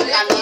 Gracias.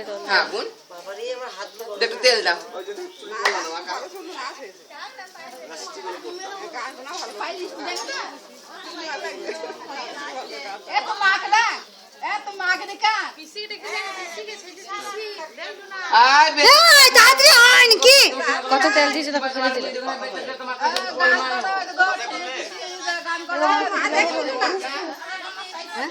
আছে তো। হ্যাঁ বোন একটু তেল দাও। কত তেল দিয়েছে তারপর ফেলে দিলে? গান হ্যাঁ?